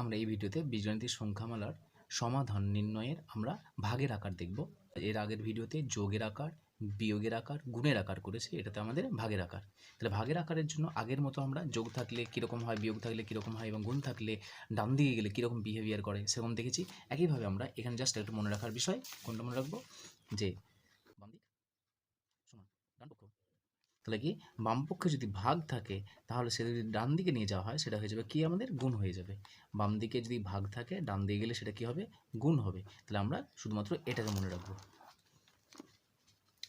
আমরা এই ভিডিওতে বীজগণিতের সংখ্যামালার সমাধান নির্ণয়ের আমরা ভাগের আকার দেখব। এর আগের ভিডিওতে যোগের আকার, বিয়োগের আকার, গুণের আকার করেছি, এটাতে আমাদের ভাগের আকার। তাহলে ভাগের আকারের জন্য আগের মতো আমরা যোগ থাকলে কীরকম হয়, বিয়োগ থাকলে কীরকম হয় এবং গুণ থাকলে ডান দিকে গেলে কীরকম বিহেভিয়ার করে, সেরকম দেখেছি। একইভাবে আমরা এখানে জাস্ট একটু মনে রাখার বিষয় কোনটা মনে রাখব? যে সমান, ডান পক্ষ। তাহলে কি বামপক্ষে যদি ভাগ থাকে, তাহলে সেটা যদি ডান দিকে নিয়ে যাওয়া হয়, সেটা হয়ে যাবে কি আমাদের? গুণ হয়ে যাবে। বাম দিকে যদি ভাগ থাকে, ডান দিকে গেলে সেটা কি হবে? গুণ হবে। তাহলে আমরা শুধুমাত্র এটাকে মনে রাখব।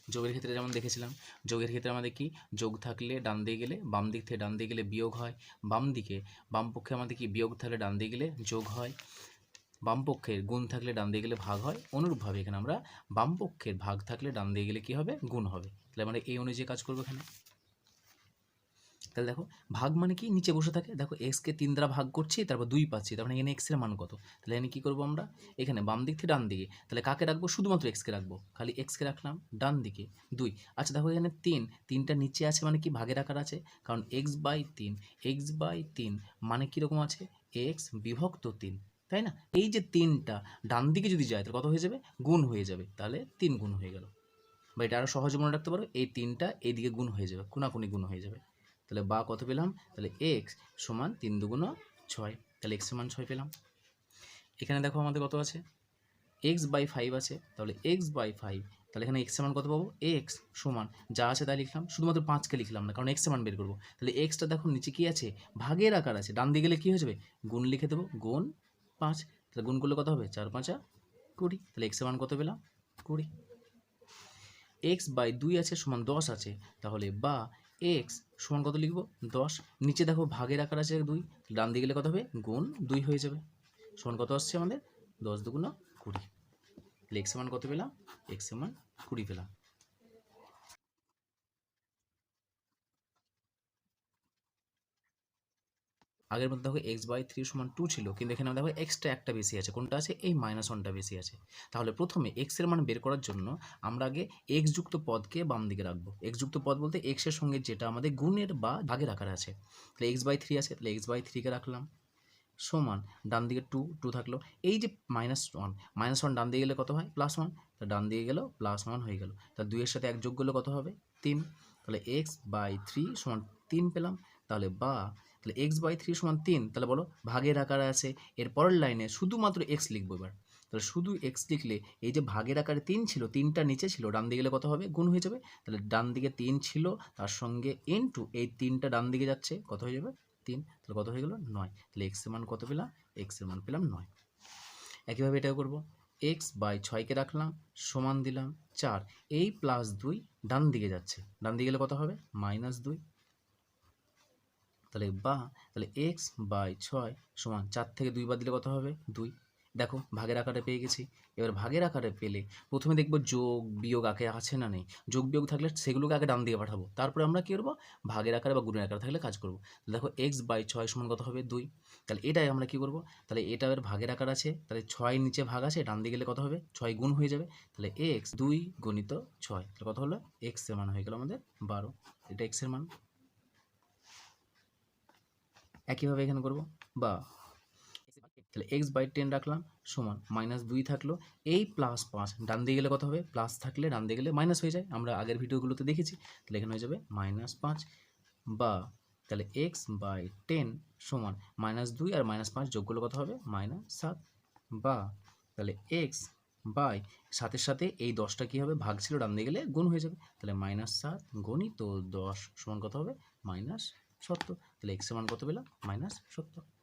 যোগের ক্ষেত্রে যেমন দেখেছিলাম, যোগের ক্ষেত্রে আমাদের কি? যোগ থাকলে ডান দিয়ে গেলে বাম দিক থেকে ডান দিয়ে গেলে বিয়োগ হয়। বাম দিকে, বাম পক্ষে আমাদের কি বিয়োগ থাকলে ডান দিয়ে গেলে যোগ হয়। বাম পক্ষের গুণ থাকলে ডান দিয়ে গেলে ভাগ হয়। অনুরূপভাবে এখানে আমরা বাম পক্ষের ভাগ থাকলে ডান দিয়ে গেলে কি হবে? গুণ হবে। তাহলে আমরা এই অনুযায়ী কাজ করব এখানে। তাহলে দেখো, ভাগ মানে কি? নিচে বসে থাকে। দেখো এক্সকে তিন দ্বারা ভাগ করছি, তারপর দুই পাচ্ছি তারপরে এখানে এক্সের মান কত? তাহলে এখানে কী করব আমরা? এখানে বাম দিক থেকে ডান দিকে। তাহলে কাকে রাখব? শুধুমাত্র এক্সকে রাখব। খালি এক্সকে রাখলাম, ডান দিকে, দুই। আচ্ছা দেখো এখানে তিন। তিনটা নিচে আছে মানে কি? ভাগের আকার আছে। কারণ এক্স বাই তিন এক্স বাই তিন মানে কীরকম আছে? এক্স বিভক্ত তিন। তাই না? এই যে তিনটা ডান দিকে যদি যায়, তাহলে কত হয়ে যাবে? গুণ হয়ে যাবে। তাহলে তিন গুণ হয়ে গেল। বা এটা আরও সহজে মনে রাখতে পারো, এই তিনটা এইদিকে গুণ হয়ে যাবে কোনাকুনি গুণ হয়ে যাবে। তাহলে বা কত পেলাম? তাহলে এক্স সমান তিন দুগুণ ছয়। তাহলে এক্স সমান ছয় পেলাম। এখানে দেখো আমাদের কত আছে? এক্স বাই ফাইভ আছে। তাহলে এক্স বাই ফাইভ তাহলে এখানে এক্স সমান কত পাবো? এক্স সমান, যা আছে তাই লিখলাম। শুধুমাত্র পাঁচকে লিখলাম না, কারণ এক্স সমান বের করব। তাহলে এক্সটা দেখো নিচে কী আছে? ভাগের আকার আছে। ডান দিকে গেলে কী হয়ে যাবে? গুণ লিখে দেবো, গুণ পাঁচ, তাহলে গুণ করলে কত হবে? চার পাঁচা কুড়ি। তাহলে এক্স সমান কত পেলাম? কুড়ি। এক্স বাই দুই আছে সমান দশ আছে, তাহলে বা এক্স সমান কত লিখব? দশ। নিচে দেখো ভাগের আকার আছে দুই ডান দিকে গেলে কত হবে? গুণ দুই হয়ে যাবে। সমান কত আসছে আমাদের? দশ দুগুণ কুড়ি। তাহলে এক্স সমান কত পেলাম? এক্স সমান কুড়ি পেলাম। আগের মধ্যে দেখো এক্স বাই থ্রি সমান টু ছিল, কিন্তু এখানে দেখো এক্সট্রা একটা বেশি আছে, কোনটা আছে? এই মাইনাস ওয়ানটা বেশি আছে। তাহলে প্রথমে এক্সের মান বের করার জন্য আমরা আগে এক্স যুক্ত পদকে বাম দিকে রাখব। এক্স যুক্ত পদ বলতে এক্সের সঙ্গে যেটা আমাদের গুণের বা ভাগের আকার আছে। তাহলে এক্স বাই থ্রি আছে, তাহলে এক্স বাই থ্রিকে রাখলাম। সমান ডান দিকে টু টু থাকল। এই যে মাইনাস ওয়ান মাইনাস ওয়ান ডান দিকে গেলে কত হয়? প্লাস ওয়ান তা ডান দিকে গেল প্লাস ওয়ান হয়ে গেল। তা দুইয়ের সাথে এক যোগ করলে কত হবে? তিন। তাহলে এক্স বাই থ্রি সমান তিন পেলাম। তাহলে বা তাহলে এক্স বাই থ্রি সমান তিন, তাহলে বলো ভাগের আকারে আছে, এর পরের লাইনে শুধুমাত্র এক্স লিখব এবার। তাহলে শুধু এক্স লিখলে এই যে ভাগের আকারে তিন ছিল, তিনটা নিচে ছিল, ডান দিকে গেলে কত হবে? গুণ হয়ে যাবে। তাহলে ডান দিকে তিন ছিল, তার সঙ্গে এন টু এই তিনটা ডান দিকে যাচ্ছে, কত হয়ে যাবে? তিন। তাহলে কত হয়ে গেল? নয়। তাহলে এক্সের মান কত পেলাম? এক্সের মান পেলাম নয়। একইভাবে এটাও করব। এক্স বাই ছয়কে রাখলাম, সমান দিলাম চার। এই প্লাস দুই ডান দিকে যাচ্ছে। ডান দিকে গেলে কত হবে? মাইনাস দুই। তাহলে বা, তাহলে এক্স বাই ছয় সমান চার থেকে দুই বাদ দিলে কত হবে? দুই। দেখো, ভাগের আকারে পেয়ে গেছি। এবার ভাগের আকারে পেলে প্রথমে দেখব যোগ, বিয়োগ আগে আছে না নেই? যোগ, বিয়োগ থাকলে সেগুলোকে আগে ডান দিকে পাঠাবো। তারপরে আমরা কী করব? ভাগের আকারে বা গুণের আকারে থাকলে কাজ করব। দেখো এক্স বাই ছয় সমান কত হবে? দুই। তাহলে এটাই আমরা কী করব? তাহলে এটা এর ভাগের আকার আছে, তাহলে ছয় নিচে ভাগ আছে, ডান দিকে গেলে কত হবে? ছয় গুণ হয়ে যাবে। তাহলে এক্স দুই গণিত ছয়, তাহলে কত হলো? এক্সের মান হয়ে গেল আমাদের বারো। এটা এক্সের মান। একইভাবে এখানে করব, বা তাহলে এক্স বাই টেন রাখলাম, সমান মাইনাস দুই থাকল, এই প্লাস পাঁচ, ডান দিয়ে গেলে কত হবে? প্লাস থাকলে ডান দিয়ে গেলে মাইনাস হয়ে যায়, আমরা আগের ভিডিওগুলোতে দেখেছি, তাহলে এখানে হয়ে যাবে মাইনাস পাঁচ, বা তাহলে এক্স বাই টেন সমান মাইনাস দুই আর মাইনাস পাঁচ যোগ করলে কত হবে? মাইনাস সাত, বা তাহলে এক্স বাই সাতের সাথে এই দশটা কী হবে? ভাগ ছিল, ডান দিয়ে গেলে গুণ হয়ে যাবে, তাহলে মাইনাস সাত গণিত দশ সমান কত হবে? মাইনাস সত্তর তাহলে এক্স মান কত পেলাম? মাইনাস সত্তর।